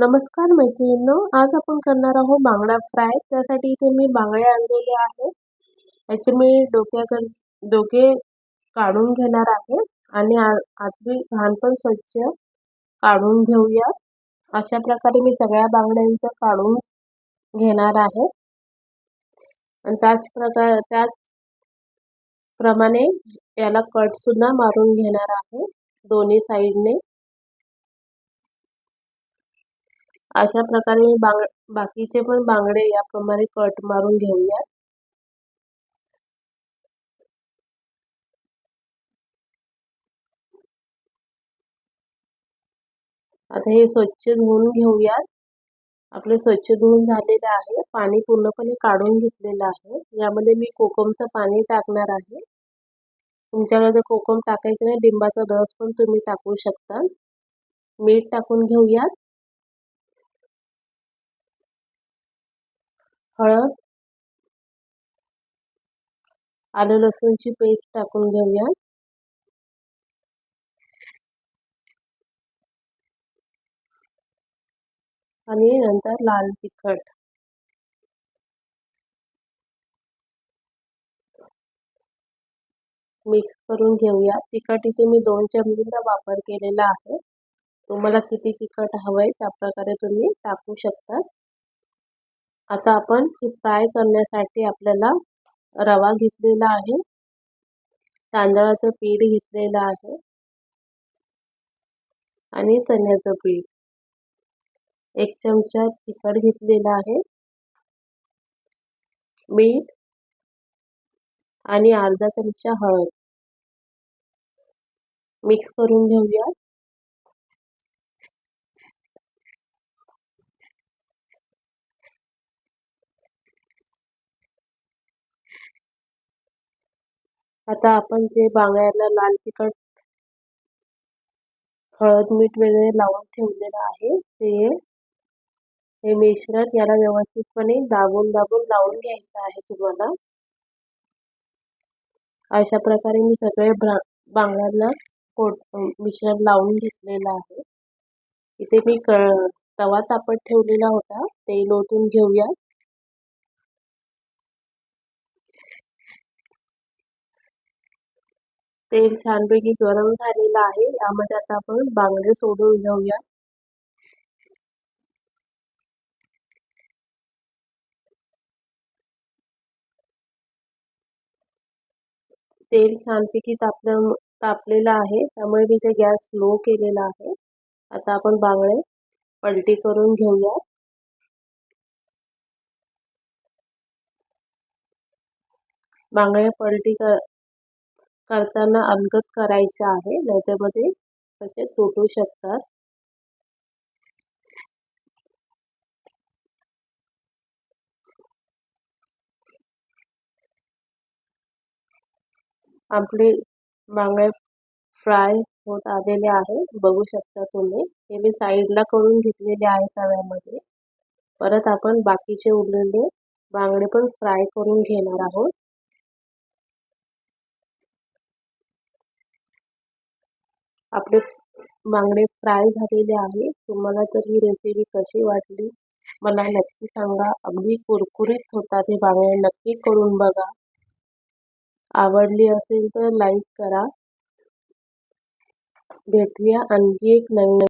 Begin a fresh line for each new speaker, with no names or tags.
नमस्कार मैत्रिणींनो आज आपण करणार आहोत बांगडा फ्राय. त्यासाठी इथे मी बांगडे आणलेले आहेत. याचे मी डोक्याकर डोके काढून घेणार आहे आणि आतली घाण पण स्वच्छ काढून घेऊया. अशा प्रकारे मी सगळ्या बांगड्यांचं काढून घेणार आहे. आणि त्याच प्रकार त्याच प्रमाणे याला कटसुद्धा मारून घेणार आहे दोन्ही साईडने. अशा प्रकारे मी बांग बाकीचे पण बांगडे याप्रमाणे कट मारून घेऊया. आता हे स्वच्छ धुवून घेऊयात आपले स्वच्छ धुवून झालेले आहे. पाणी पूर्णपणे काढून घेतलेलं आहे. यामध्ये मी कोकमचं पाणी टाकणार आहे. तुमच्याकडे जर कोकम टाकायचं नाही लिंबाचा रस पण तुम्ही टाकू शकता. मीठ टाकून घेऊयात. हळद आलं लसूणची पेस्ट टाकून घेऊया. आणि नंतर लाल तिखट. मिक्स करून घेऊया. तिखट इथे मी दोन चमचा वापर केलेला आहे. तुम्हाला किती तिखट हवं आहे त्या प्रकारे तुम्ही टाकू शकता. आता आपण फ्राय करण्यासाठी आपल्याला रवा घेतलेला आहे. तांदळाचं पीठ घेतलेलं आहे. आणि चण्याचं पीठ. एक चमचा तिखट घेतलेला आहे. मीठ आणि अर्धा चमचा हळद. मिक्स करून घेऊया. आता आपण जे बांगड्याला लाल तिखट हळद मीठ वगैरे लावून ठेवलेलं आहे ते हे मिश्रण याला व्यवस्थितपणे दाबून दाबून लावून घ्यायचं आहे तुम्हाला. अशा प्रकारे मी सगळे बांगड्यांना मिश्रण लावून घेतलेलं आहे. इथे मी क तवा तापत ठेवलेला होता तेल ओतून घेऊया. तेल छानपैकी गरम झालेलं आहे. यामध्ये आता आपण बांगडे सोडून घेऊया. तेल छानपैकी तापलं तापलेलं आहे. त्यामुळे मी ते गॅस स्लो केलेला आहे. आता आपण बांगडे पलटी करून घेऊया. बांगड्या पलटी कर करताना अलगद करायचं आहे. त्याच्यामध्ये कसे तुटू शकतात. आपले बांगडे फ्राय होत आलेले आहे. बघू शकता तुम्ही. हे मी साईडला करून घेतलेले आहे तव्यामध्ये. परत आपण बाकीचे उरलेले बांगडे पण फ्राय करून घेणार आहोत. आपले बांगडे फ्राय झालेले आहे. तुम्हाला तर ही रेसिपी कशी वाटली मला नक्की सांगा. अगदी कुरकुरीत होतात हे बांगडे. नक्की करून बघा. आवडली असेल तर लाईक करा. भेटूया आणखी एक नवीन